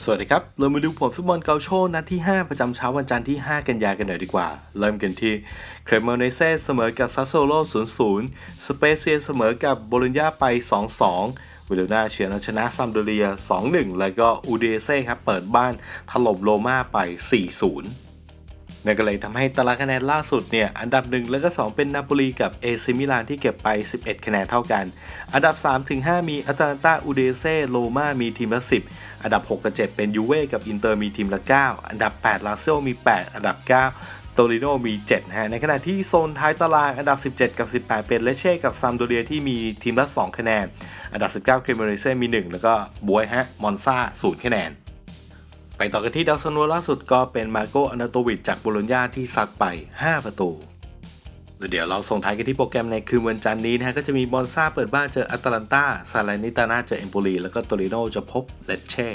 สวัสดีครับ เรามาดูผลฟุตบอลเกาโชนัดที่ 5 ประจำเช้าวันจันทร์ที่ 5 กันยายนกันหน่อยดีกว่า เริ่มกันที่เครมเมเนเซ่เสมอกับซัสโซโล 0-0 สเปเซียเสมอกับโบโลญญาไป 2-2 วิลนาเชียนชนะซัมโดเรีย 2-1 แล้วก็อูเดเซ่ครับเปิดบ้านถล่มโรม่าไป 4-0 นั่นก็เลยทำให้ตารางคะแนนล่าสุดเนี่ยอันดับ 1 แล้วก็ 2 เป็นนาโปลีกับเอซิมิลานที่เก็บไป 11 คะแนนเท่ากัน อันดับ3ถึง5มีอัตแลนตาอูเดเซ่โรมามีทีมละ 10 อันดับ 6 กับ 7 เป็นยูเว่กับอินเตอร์มีทีมละ 9 อันดับ 8 ลาเซโอมี 8 อันดับ 9โตริโนมี 7 ฮะ ในขณะที่โซนท้ายตารางอันดับ 17 กับ 18 เป็นเลเช่กับซัมโดเรียที่มีทีมละ 2 คะแนน อันดับ 19 เครมเมเรเซ่มี 1 แล้วก็บวยฮะ มอนซา0คะแนน ไปต่อกันที่ดาวซันโวล่าสุดก็เป็นมาโกอนาโตวิชจากบโลญญาที่ซัดไป 5 ประตูแล้วเดี๋ยวเราส่งท้ายกันที่โปรแกรมในคืนวันจันทร์นี้นะฮะก็จะมีบอนซ่าเปิดบ้านเจออัตแลนตาซาลานิตานาเจอเอมโปลีแล้วก็โตริโนจะพบเลเช่